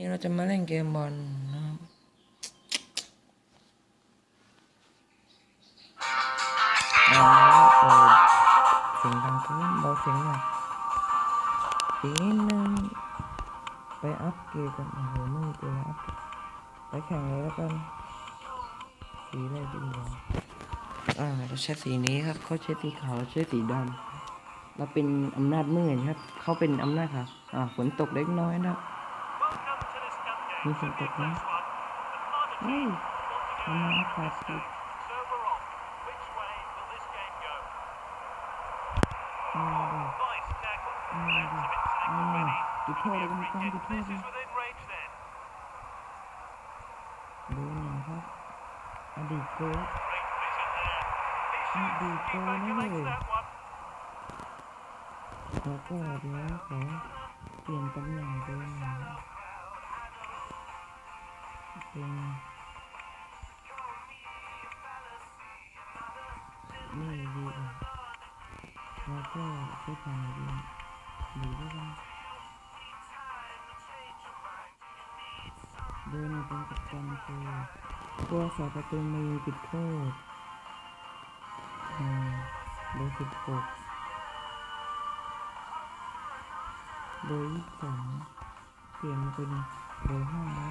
นี่เราจะมาเล่นเกมบอลนะครับเอาเปิดเสียงดังขึ้นเบาเสียงหน่อยอีนึงไปอัพเกรดกันโอ้โหไม่มีตัวอัพไปแข่งเลยแล้วกัน สีอะไรดีวะอ่าเราใช้สีนี้ครับ เขาใช้สีขาวเราใช้สีดำเราเป็นอำนาจมืดครับ เขาเป็นอำนาจค่ะอ่าฝนตกเล็กน้อยนะ มีฝนตกไหมเฮ้ยทำไมอากาศดีอ่าดีอ่าดีอ่าจุดโทษเลยกันต้องจุดโทษเลยดูหน่อยครับอดีตโค้ชอดีตโค้ชนี่เลยแล้วก็เดี๋ยวขอเปลี่ยนตำแหน่งตัวหน่อย นี่ดีกว่าแล้วก็ใช้ความดีดีด้วยกันเดินเป็นกัปตันคือตัวสาประตูมือจุดโทษอ่าเบอร์สิบหกเบอร์ยี่สิบสองเปลี่ยนมาเป็นเบอร์ห้าแล้ว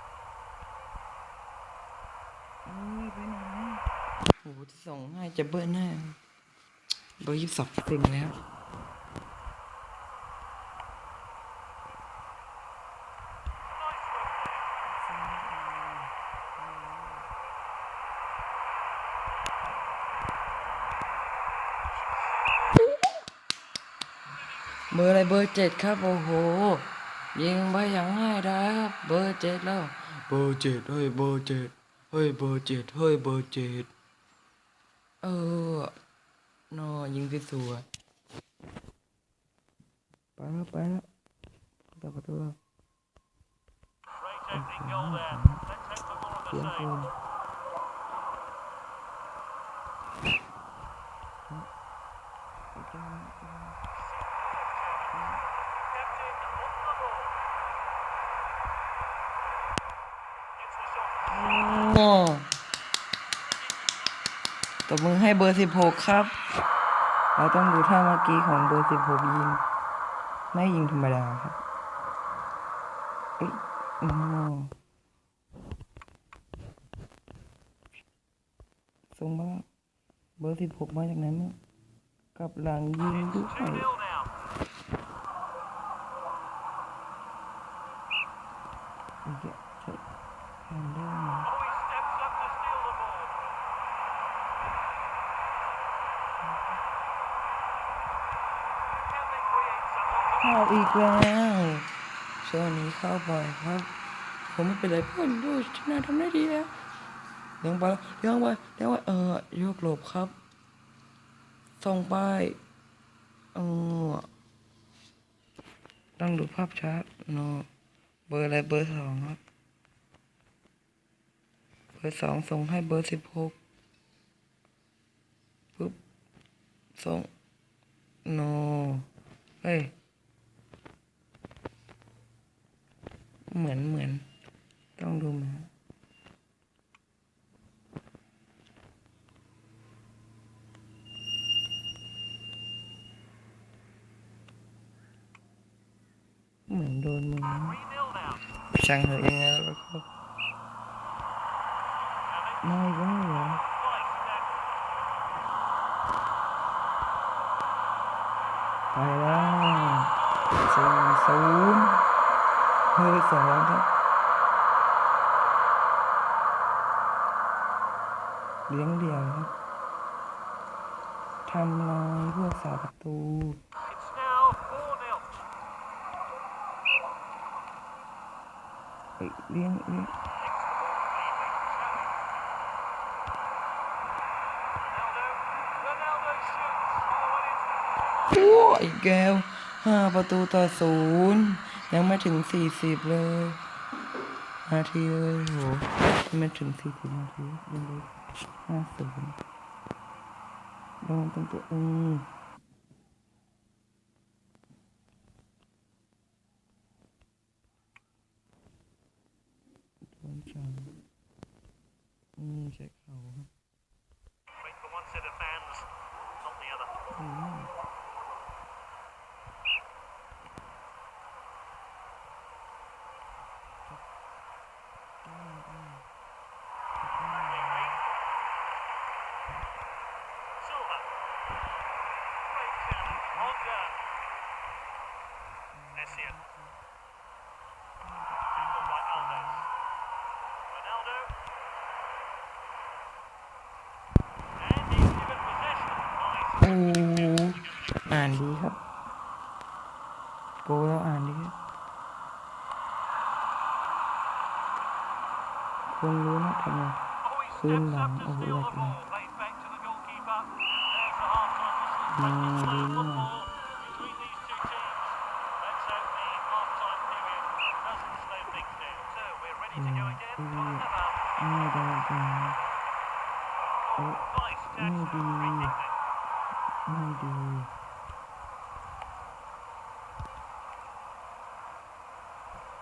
เอ้ยไปหนโอ้โหจะส่งให้จะเบิ้ลให้เบอร์ยี่สิบสองตึงแล้วเบอร์อะไรเบอร์เจ็ดครับ โอ้โห ยิงไปอย่างง่ายดายครับ เบอร์เจ็ดแล้ว เบอร์เจ็ดเฮ้ยเบอร์เจ็ด เฮ้ยเบอร์เจ็ดเฮ้ยเบอร์เจ็ดเออนอยิงสวยๆไปแล้วไปแล้วตัดประตูแล้ว Great opening goal there. Let's hope for more of เสียง the ปื same. นอีกแล้วนะอีกแล้วนะ Captain on the ball. Gets the shot. โอ้ต บมือให้เบอร์สิบหกครับ เราต้องดูท่าเมื่อกี้ของเบอร์สิบหกยิง ไม่ยิงธรรมดาครับเอ้ยโอ้โหส่งมากเบอร์สิบหกมาจากไหนมั้งกับหลังยิงด้วย 2 0 now. อีกแล้วใช่แฮนเดิลมา Oh, he steps up to steal the ball. Can they create something? เข้าอีกแล้วช่วงนี้เข้าบ่อยครับ ผมไม่เป็นไรเพื่อนดูชนะทำได้ดีแล้วเลี้ยงไปเลี้ยงไปเลี้ยงไปเออยกหลบครับ ส่งไปเออต้องดูภาพชัดเนาะเบอร์อะไรเบอร์สองครับ เบอร์สองส่งให้เบอร์สิบหกปุ๊บส่งโนเฮ้ย เหมือนเหมือน ต้องดูมาเหมือนโดนมือ3 0 now. ช่างเหอะยังไงแล้วก็ And ไม่ได้เหรอ it's nice tackle. ไปแล้วสี่ศูนย์ เฮ้ยสองครับเลี้ยงเดี่ยวครับทำลายพวกสาประตูอ้ยเลี้ยงเลี้ยงโอ้ยแก้วห้าประตูต่อศูนย์ ยังไม่ถึงสี่สิบเลยนาทีเลยโหยังไม่ถึงสี่สิบนาทียังเลยห้าสิบย์โดนตั้งตัวอืมโดนจังอืมใช้เข่าครับ great for one set of fans, not the other. ดีมากจ้าจ้า Silva. Great challenge. On goal. Essien. Handled by Alves. Ronaldo. And he's given possession. Nice. โอ้อ่านดีครับ โกแล้วอ่านดีครับคนรู้นะทำไม Oh, he Soon steps up lang, to oh, steal the like ball. that. Plays back to the goalkeeper. There's the half-time whistle. No, Breaking slow really football not. between these two teams. Let's hope the half-time period doesn't slow things down. So we're ready to go Mm, again. mm. Got another. ไม่ได้จัง Oh, nice tackle. maybe.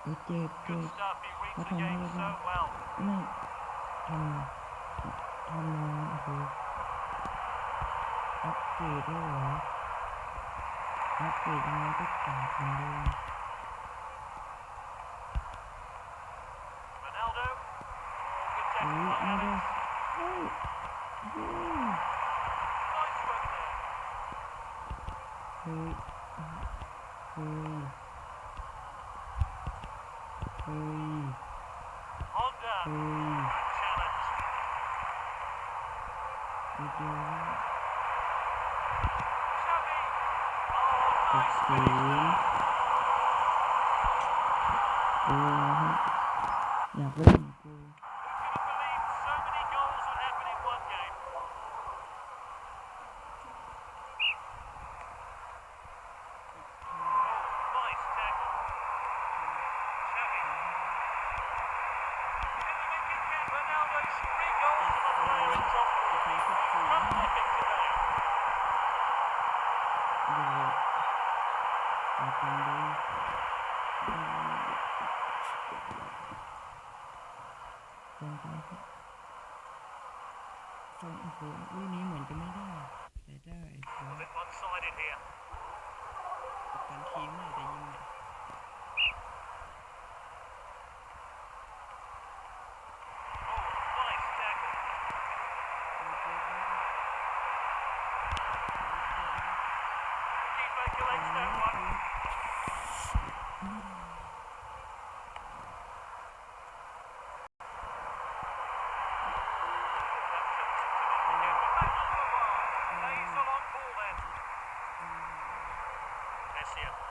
Free kick then. ไม่ดี ทำงานโอเคอัปเกรดได้เหรออัปเกรดยังไงก็กลับเหมืนเดิมโอ้ยไม่ได้โฮ้ยเฮ้ยโฮ้ยเฮ้ยเฮ้ย Honda. เฮ้ย Good challenge. อีกแล้ว Xavi. ห Oh, ก nice ศู finish น there. ย์โอ้ฮะอยากเล่นกู Who could have believed so many goals would happen in one game? Oh, nice tackle. Xavi. Can he make it count? Ronaldo's three goals for the player in top form. He's been prolific today. เดี๋ยวเอาไปดู ลองไปครับฟังโอ้โหลูกนี้เหมือนจะไม่ได้แต่ได้ครั A บ bit one-sided here. กัปตันทีมเลยแต่ยิง Garcia.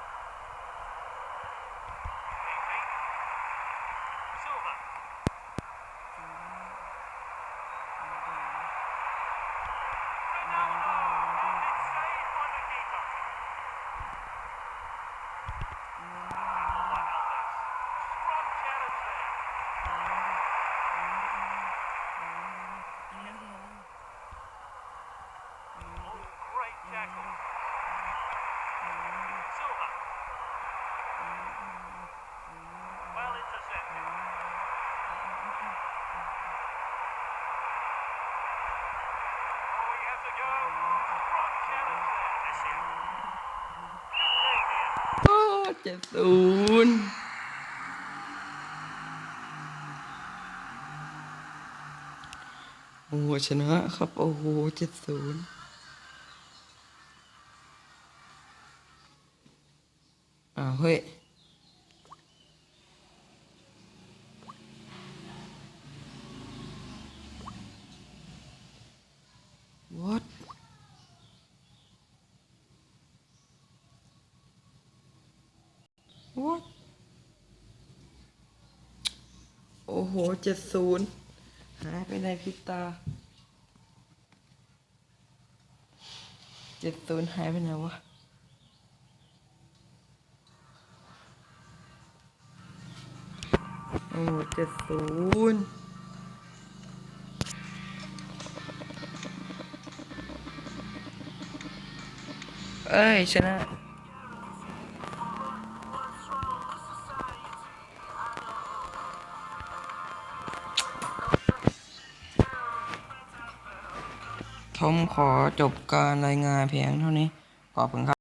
เจ็ดศูนย์โอ้โหชนะครับ โอ้โหเจ็ดศูนย์อ้าวเฮ้ย โหเจ็ดศูนย์หายไปในพริบตาเจ็ดศูนย์หายไปไหนวะโอ้เจ็ดศูนย์เอ้ยชนะ ผมขอจบการรายงานเพียงเท่านี้ ขอบคุณครับ